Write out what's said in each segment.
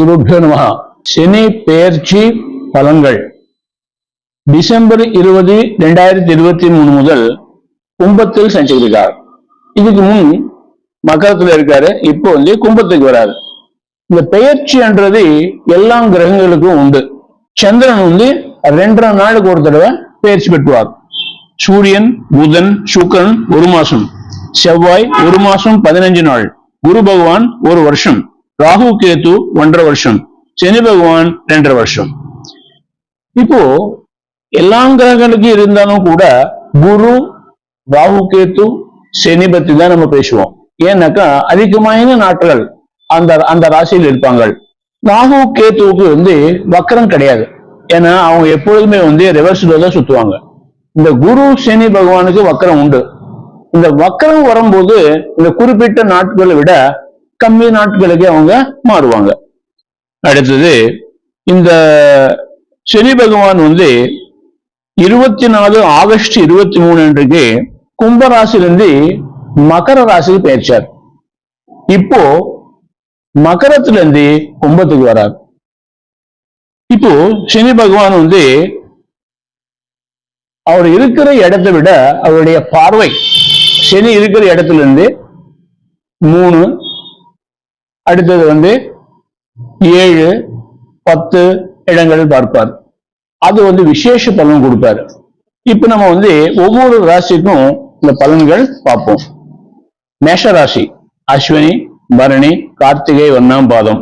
குருபியோ நம சனி பெயர்ச்சி பலன்கள். டிசம்பர் இருபது ரெண்டாயிரத்தி இருபத்தி மூணு முதல் கும்பத்தில் சஞ்சரிக்கிறார். இதுக்கு முன் மகரத்துல இருக்காரு இப்போ வந்து கும்பத்துக்கு வராரு. இந்த பெயர்ச்சின்றது எல்லா கிரகங்களுக்கும் உண்டு. சந்திரன் வந்து ரெண்டரை நாளுக்கு ஒரு தடவை பெயர்ச்சி பெற்றுவார். சூரியன் புதன் சுக்கரன் ஒரு மாசம். செவ்வாய் ஒரு மாசம் பதினஞ்சு நாள். குரு பகவான் ஒரு வருஷம். ராகு கேத்து ஒன்றரை வருஷம் சனி பகவான் ரெண்டரை வருஷம். இப்போ எல்லா கிரகங்களுக்கும் இருந்தாலும் கூட குரு ராகு கேத்து சனி பத்தி தான் நம்ம பேசுவோம். ஏன்னாக்கா அதிகமான நாட்கள் அந்த அந்த ராசியில் இருப்பாங்க ராகு கேத்துவுக்கு வந்து வக்கரம் கிடையாது. ஏன்னா அவங்க எப்பொழுதுமே வந்து ரிவர்ஸ்ல தான் சுத்துவாங்க. இந்த குரு சனி பகவானுக்கு வக்கரம் உண்டு. இந்த வக்கரம் வரும்போது இந்த குறிப்பிட்ட நாட்களை விட கம்மி நாட்களுக்கு அவங்க மாறுவாங்க. அடுத்தது இந்த சனி பகவான் வந்து இருபத்தி நாலு ஆகஸ்ட் இருபத்தி மூணு அன்றைக்கு கும்பராசிலிருந்து மகர ராசிக்கு பெயர்ச்சார். இப்போ மகரத்திலிருந்து கும்பத்துக்கு வரார். இப்போ சனி பகவான் வந்து அவர் இருக்கிற இடத்தை விட அவருடைய பார்வை சனி இருக்கிற இடத்துல இருந்து மூணு அடுத்தது வந்து ஏழு பத்து இடங்கள் பார்ப்பார். அது வந்து விசேஷ பலன் கொடுப்பாரு. இப்ப நம்ம வந்து ஒவ்வொரு ராசிக்கும் இந்த பலன்கள் பார்ப்போம். மேஷ ராசி அஸ்வினி பரணி கார்த்திகை ஒன்னாம் பாதம்.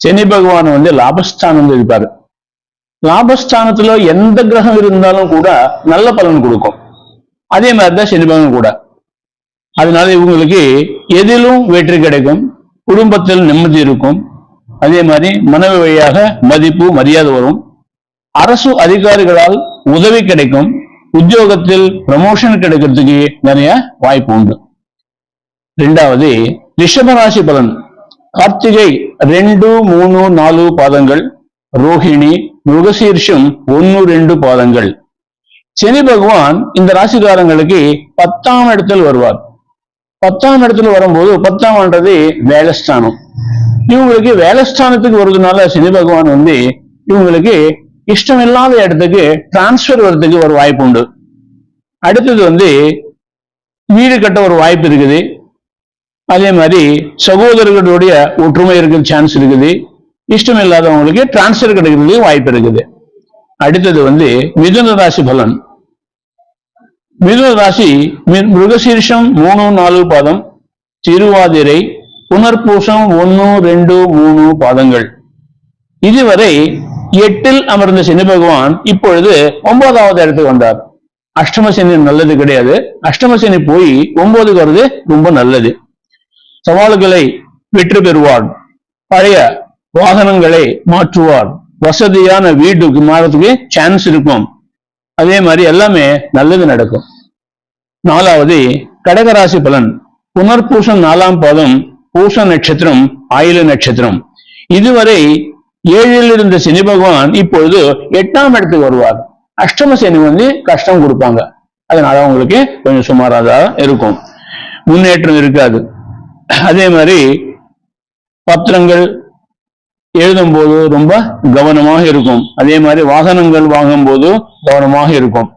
சனி பகவான் வந்து லாபஸ்தானம் இருப்பாரு. லாபஸ்தானத்துல எந்த கிரகம் இருந்தாலும் கூட நல்ல பலன் கொடுக்கும். அதே மாதிரிதான் சனி பகவான் கூட. அதனால இவங்களுக்கு எதிலும் வெற்றி கிடைக்கும். குடும்பத்தில் நிம்மதி இருக்கும். அதே மாதிரி மனைவி வழியாக மதிப்பு மரியாதை வரும். அரசு அதிகாரிகளால் உதவி கிடைக்கும். உத்தியோகத்தில் ப்ரமோஷன் கிடைக்கிறதுக்கு நிறைய வாய்ப்பு உண்டு. ரெண்டாவது ரிஷபராசி பலன். கார்த்திகை ரெண்டு மூணு நாலு பாதங்கள். ரோஹிணி மிருகசீர்ஷம் ஒன்னு ரெண்டு பாதங்கள். சனி பகவான் இந்த ராசிக்காரங்களுக்கு பத்தாம் இடத்தில் வருவார். பத்தாம் இடத்துல வரும்போது பத்தாம்ன்றது வேலஸ்தானம் இவங்களுக்கு வேலஸ்தானத்துக்கு வருதுனால சனி பகவான் வந்து இவங்களுக்கு இஷ்டம் இல்லாத இடத்துக்கு டிரான்ஸ்பர் வர்றதுக்கு ஒரு வாய்ப்பு உண்டு. அடுத்தது வந்து வீடு கட்ட ஒரு வாய்ப்பு இருக்குது. அதே மாதிரி சகோதரர்களுடைய ஒற்றுமை இருக்கிற சான்ஸ் இருக்குது. இஷ்டம் இல்லாதவங்களுக்கு டிரான்ஸ்பர் கிடைக்கிறதுக்கு வாய்ப்பு இருக்குது. அடுத்தது வந்து மிதுன ராசி பலன். மிதுன ராசி மிருகசீர்ஷம் மூணு நாலு பாதம் திருவாதிரை புனர்பூசம் ஒன்னு ரெண்டு மூணு பாதங்கள். இதுவரை எட்டில் அமர்ந்த சனி பகவான் இப்பொழுது ஒன்பதாவது இடத்துக்கு வந்தார். அஷ்டம சனி நல்லது கிடையாது. அஷ்டம சனி போய் ஒன்பதுக்கு வருது ரொம்ப நல்லது. சவால்களை வெற்றி பெறுவார். பழைய வாகனங்களை மாற்றுவார். வசதியான வீட்டுக்கு மாறதுக்கு சான்ஸ் இருக்கும். அதே மாதிரி எல்லாமே நல்லது நடக்கும். நாலாவது கடகராசி பலன். புனர்பூசம் நாலாம் பாதம் பூச நட்சத்திரம் ஆயுள நட்சத்திரம். இதுவரை ஏழில் இருந்த சனி பகவான் இப்பொழுது எட்டாம் இடத்துக்கு வருவார். அஷ்டம சனி வந்து கஷ்டம் கொடுப்பாங்க. அதனால அவங்களுக்கு கொஞ்சம் சுமாராக இருக்கும். முன்னேற்றம் இருக்காது. அதே மாதிரி பத்திரங்கள் எழுதும்போது ரொம்ப கவனமாக இருக்கும். அதே மாதிரி வாகனங்கள் வாங்கும் போது கவனமாக இருக்கும்.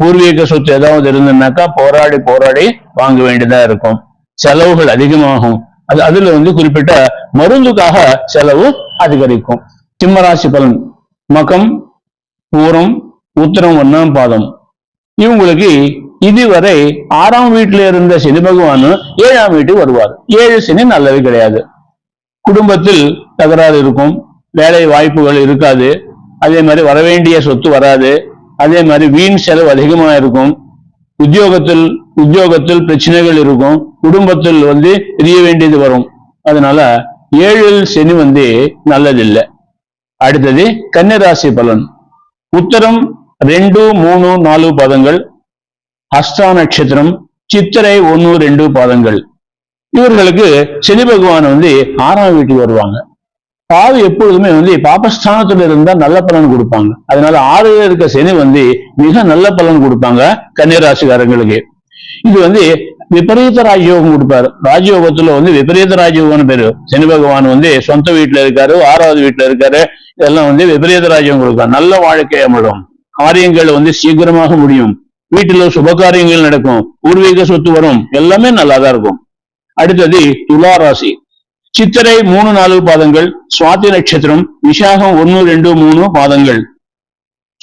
பூர்வீக சொத்து ஏதாவது இருந்ததுனாக்கா போராடி போராடி வாங்க வேண்டியதா இருக்கும். செலவுகள் அதிகமாகும். அது அதுல வந்து குறிப்பிட்ட மருந்துக்காக செலவு அதிகரிக்கும். சிம்மராசி பலன். மகம் பூரம் உத்தரம் ஒன்னாம் பாதம். இவங்களுக்கு இதுவரை ஆறாம் வீட்டுல இருந்த சனி பகவான் ஏழாம் வீட்டுக்கு வருவார். ஏழு சனி நல்லது கிடையாது. குடும்பத்தில் தகராறு இருக்கும் வேலை வாய்ப்புகள் இருக்காது அதே மாதிரி வரவேண்டிய சொத்து வராது அதே மாதிரி வீண் செலவு அதிகமாக இருக்கும் உத்தியோகத்தில் உத்தியோகத்தில் பிரச்சனைகள் இருக்கும் குடும்பத்தில் வந்து தெரிய வேண்டியது வரும். அதனால ஏழில் சனி வந்து நல்லதில்லை. அடுத்தது கன்னிராசி பலன். உத்தரம் ரெண்டு மூணு நாலு பாதங்கள் ஹஸ்தா நட்சத்திரம் சித்திரை ஒன்று ரெண்டு பாதங்கள். இவர்களுக்கு சனி பகவான் வந்து ஆறாம் வீட்டுக்கு வருவாங்க. பாவி எப்பொழுதுமே வந்து பாபஸ்தானத்துல இருந்தா நல்ல பலன் கொடுப்பாங்க. அதனால ஆறுல இருக்க சனி வந்து மிக நல்ல பலன் கொடுப்பாங்க கன்னிராசிக்காரங்களுக்கு. இது வந்து விபரீத ராஜயோகம் கொடுப்பாரு. ராஜயோகத்துல வந்து விபரீத ராஜயோகம்னு பேரு. சனி பகவான் வந்து சொந்த வீட்டுல இருக்காரு ஆறாவது வீட்டுல இருக்காரு. இதெல்லாம் வந்து விபரீத ராஜயோகம் கொடுப்பாரு. நல்ல வாழ்க்கை அமலும் காரியங்கள் வந்து சீக்கிரமாக முடியும். வீட்டுல சுப காரியங்கள் நடக்கும். பூர்வீக சொத்து வரும். எல்லாமே நல்லாதான் இருக்கும். அடுத்தது துலா ராசி. சித்திரை மூணு நாலு பாதங்கள் சுவாதி நட்சத்திரம் விசாகம் ஒன்னு ரெண்டு மூணு பாதங்கள்.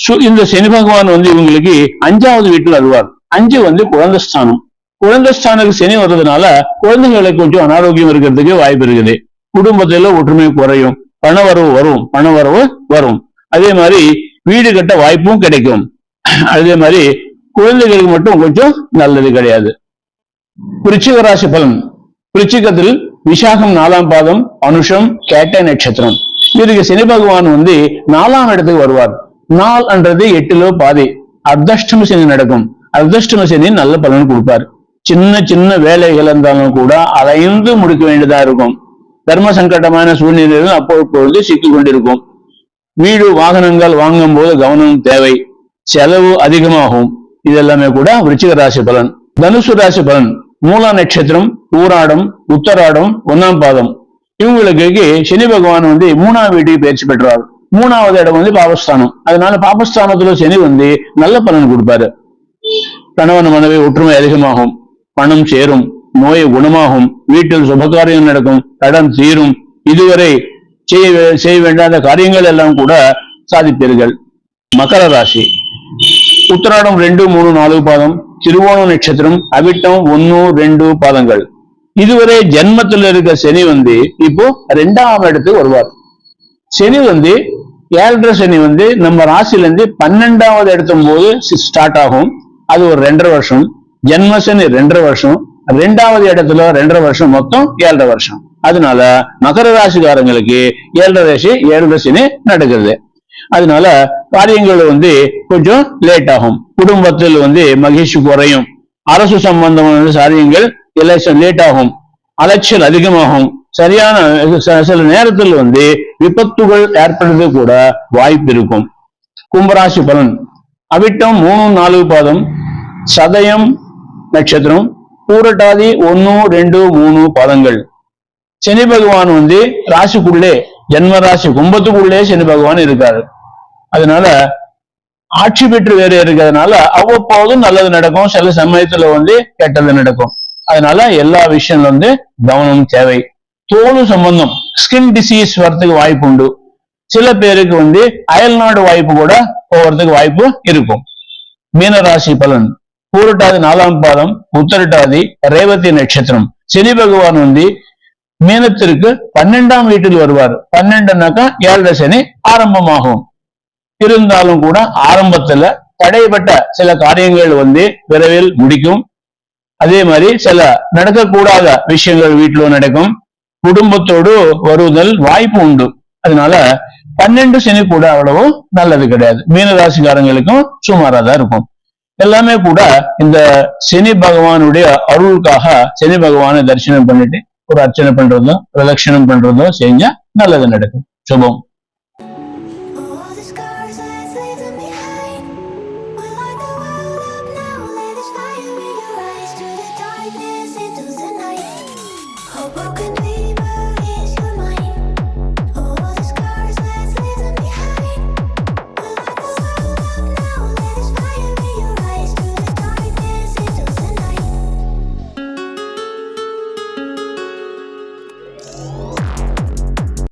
சு- இந்த சனி பகவான் வந்து இவங்களுக்கு அஞ்சாவது வீட்டுல வருவார். அஞ்சு வந்து குழந்தை ஸ்தானம் குழந்தை ஸ்தானத்துக்கு சனி வர்றதுனால குழந்தைங்களுக்கு கொஞ்சம் அனாரோக்கியம் இருக்கிறதுக்கு வாய்ப்பு இருக்குது. குடும்பத்துல ஒற்றுமை குறையும். பணவரவு வரும். பணவரவு வரும். அதே மாதிரி வீடு கட்ட வாய்ப்பும் கிடைக்கும். அதே மாதிரி குழந்தைகளுக்கு மட்டும் கொஞ்சம் நல்லது கிடையாது. விருச்சிக ராசி பலன். விருச்சிகத்தில் விசாகம் நாலாம் பாதம் அனுஷம் கேட்ட நட்சத்திரம். இதுக்கு சனி பகவான் வந்து நாலாம் இடத்துக்கு வருவார். நாள் என்றது எட்டுலோ பாதி. அர்த்தஷ்டம சனி நடக்கும். அர்த்தஷ்டம சனி நல்ல பலன் கொடுப்பார். சின்ன சின்ன வேலைகள் இருந்தாலும் கூட அலைந்து முடிக்க வேண்டியதா இருக்கும். தர்ம சங்கடமான சூழ்நிலைகள் அப்பொழுது சிக்கி கொண்டிருக்கும். வீடு வாகனங்கள் வாங்கும் போது கவனம் தேவை. செலவு அதிகமாகும். இதெல்லாமே கூட விருச்சிக ராசி பலன். தனுசு ராசி பலன். மூலா நட்சத்திரம் ஊராடம் உத்தராடம் ஒன்னாம் பாதம். இவங்களுக்கு சனி பகவான் வந்து மூணாவது வீட்டுக்கு பயிற்சி பெற்றார். மூணாவது இடம் வந்து பாபஸ்தானம். அதனால பாபஸ்தானத்துல சனி வந்து நல்ல பலன் கொடுப்பாரு. கணவன் மனைவி ஒற்றுமை அதிகமாகும். பணம் சேரும் நோய் குணமாகும் வீட்டில் சுபகாரியம் நடக்கும் கடன் தீரும். இதுவரை செய்ய செய்ய வேண்டாத காரியங்கள் எல்லாம் கூட சாதிப்பீர்கள். மகர ராசி. உத்தராடம் ரெண்டு மூணு நாலு பாதம் திருவோணம் நட்சத்திரம் அவிட்டம் ஒன்னு ரெண்டு பாதங்கள். இதுவரை ஜென்மத்தில் இருக்க சனி வந்து இப்போ ரெண்டாம் இடத்துக்கு வருவார். சனி வந்து ஏழரை சனி வந்து நம்ம ராசியில இருந்து பன்னெண்டாவது இடத்தும் போது ஸ்டார்ட் ஆகும். அது ஒரு ரெண்டரை வருஷம். ஜென்ம சனி ரெண்டரை வருஷம். ரெண்டாவது இடத்துல ரெண்டரை வருஷம் மொத்தம் ஏழரை வருஷம். அதனால மகர ராசிக்காரங்களுக்கு ஏழரை ராசி ஏழரை சனி நடக்கிறது அதனால காரியங்கள் வந்து கொஞ்சம் லேட் ஆகும். குடும்பத்தில் வந்து மகிழ்ச்சி குறையும். அரசு சம்பந்தமான காரியங்கள் எல்லாம் லேட் ஆகும். அலைச்சல் அதிகமாகும். சரியான சில நேரத்தில் வந்து விபத்துகள் ஏற்படுறது கூட வாய்ப்பு இருக்கும். கும்பராசி பலன். அவிட்டம் மூணு நாலு பாதம். சதயம் நட்சத்திரம். பூரட்டாதி ஒன்னு ரெண்டு மூணு பாதங்கள். சனி பகவான் வந்து ராசிக்குள்ளே ஜென்ம ராசி கும்பத்துக்குள்ளே சனி பகவான் இருக்காரு. அதனால ஆட்சி பெற்று வேறு இருக்கிறதுனால அவ்வப்போதும் நல்லது நடக்கும். சில சமயத்துல வந்து கெட்டது நடக்கும். அதனால எல்லா விஷயம் வந்து கவனம் தேவை. தோல் சம்பந்தம் ஸ்கின் டிசீஸ் வர்றதுக்கு வாய்ப்பு உண்டு. சில பேருக்கு வந்து அயல்நாடு வாய்ப்பு கூட போவதுக்கு வாய்ப்பு இருக்கும். மீனராசி பலன். பூரட்டாதி நாலாம் பாதம் உத்தரட்டாதி ரேவதி நட்சத்திரம். சனி பகவான் வந்து மீனத்திற்கு பன்னெண்டாம் வீட்டில் வருவார். பன்னெண்டுனாக்கா ஏழரை சனி ஆரம்பமாகும். இருந்தாலும் கூட ஆரம்பத்துல தடைப்பட்ட சில காரியங்கள் வந்து விரைவில் முடிக்கும். அதே மாதிரி சில நடக்கக்கூடாத விஷயங்கள் வீட்டிலும் நடக்கும். குடும்பத்தோடு வருதல் வாய்ப்பு உண்டு. அதனால பன்னெண்டு சனி கூட அவ்வளவு நல்லது கிடையாது. மீனராசிக்காரங்களுக்கும் சுமாரா தான் இருக்கும். எல்லாமே கூட இந்த சனி பகவானுடைய அருளுக்காக சனி பகவானை தரிசனம் பண்ணிட்டு ஒரு அர்ச்சனை பண்றதும் பிரதட்சணம் பண்றதும் செஞ்சா நல்லது நடக்கும். சுபம்.